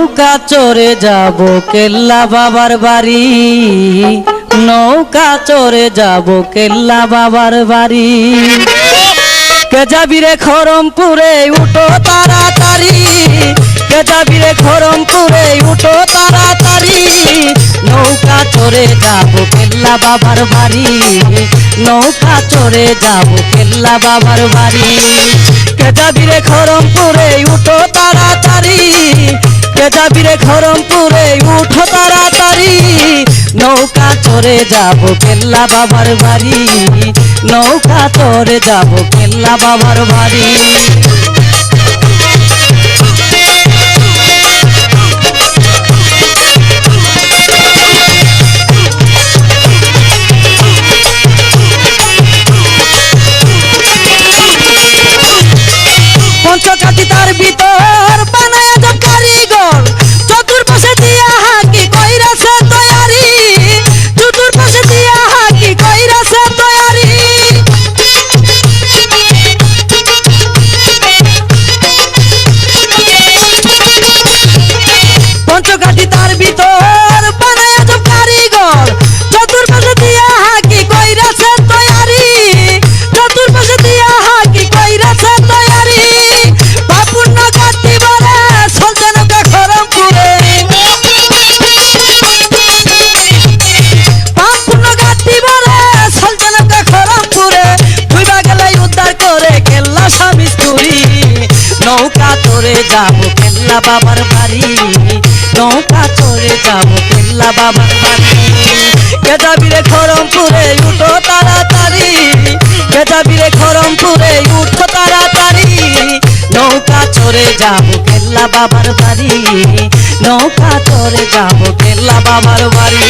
নৌকা চড়ে যাব কেল্লা বাবার বাড়ি। নৌকা চড়ে যাব কেল্লা বাবার বাড়ি। কে যাবি রে খরমপুরে উঠো তাড়াতাড়ি। কে যাবি রে খরমপুরে উঠো তাড়াতাড়ি। নৌকা চড়ে যাব কেল্লা বাবার বাড়ি। নৌকা চড়ে যাব কেল্লা বাবার বাড়ি। কে যাবি রে খরমপুরে উঠো তাড়াতাড়ি। কে যাবি রে খরমপুরে উঠো তাড়াতাড়ি। নৌকা চড়ে যাব কেল্লা বাবার বাড়ি। নৌকা চড়ে যাব কেল্লা বাবার বাড়ি। পঞ্চকাঠি তার ভিতর নৌকা তোরে যাব, কেল্লা বাবার বাড়ি। নৌকা চড়ে যাব, কেল্লা বাবার বাড়ি। কে যাবি খরমপুরে উঠো তাড়াতাড়ি। কে যাবি খরমপুরে উঠো তাড়াতাড়ি। নৌকা চড়ে যাব, কেল্লা বাবার বাড়ি। নৌকা চড়ে যাব, কেল্লা বাবার বাড়ি।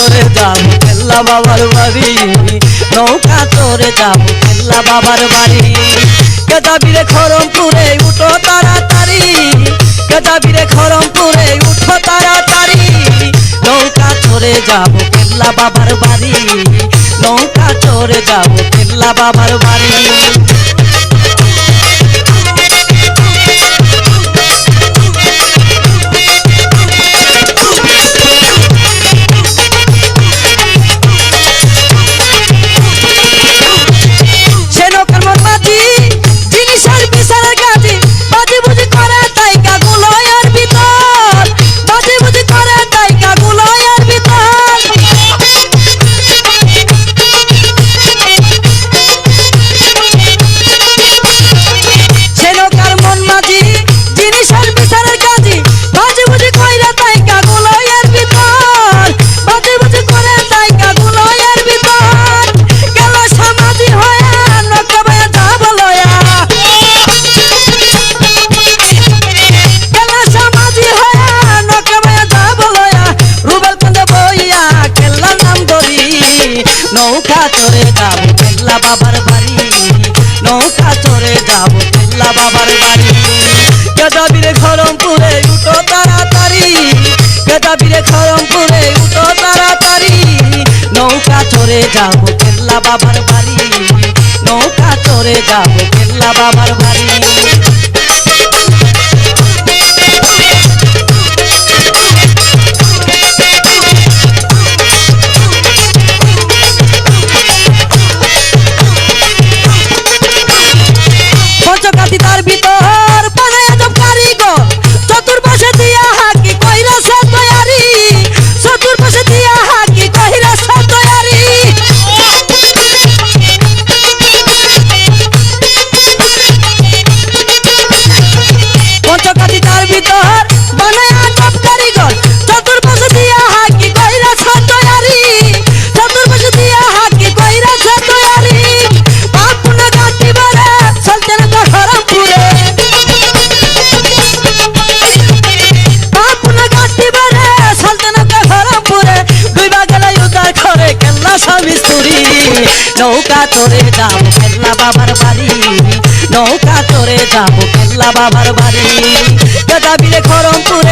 তোরে যাব কেল্লা বাবার বাড়ি। নৌকা তোরে যাব কেল্লা বাবার বাড়ি। কেদাবিরে খরমপুরে উঠো তাড়াতাড়ি। কেদাবিরে খরমপুরে উঠো তাড়াতাড়ি। নৌকা চড়ে যাব কেল্লা বাবার বাড়ি। নৌকা চড়ে যাব কেল্লা বাবার বাড়ি। নৌকা চড়ে যাব কেল্লা বাবার বাড়ি। কেদাবিরে খরমপুরে উঠো তাড়াতাড়ি। কেদাবিরে খরমপুরে উঠো তাড়াতাড়ি। নৌকা চড়ে যাব কেল্লা বাবার বাড়ি। নৌকা চড়ে যাব কেল্লা বাবার বাড়ি। যাব কেল্লা বাবার বাড়ি। দাদা বিলে খরমপুরে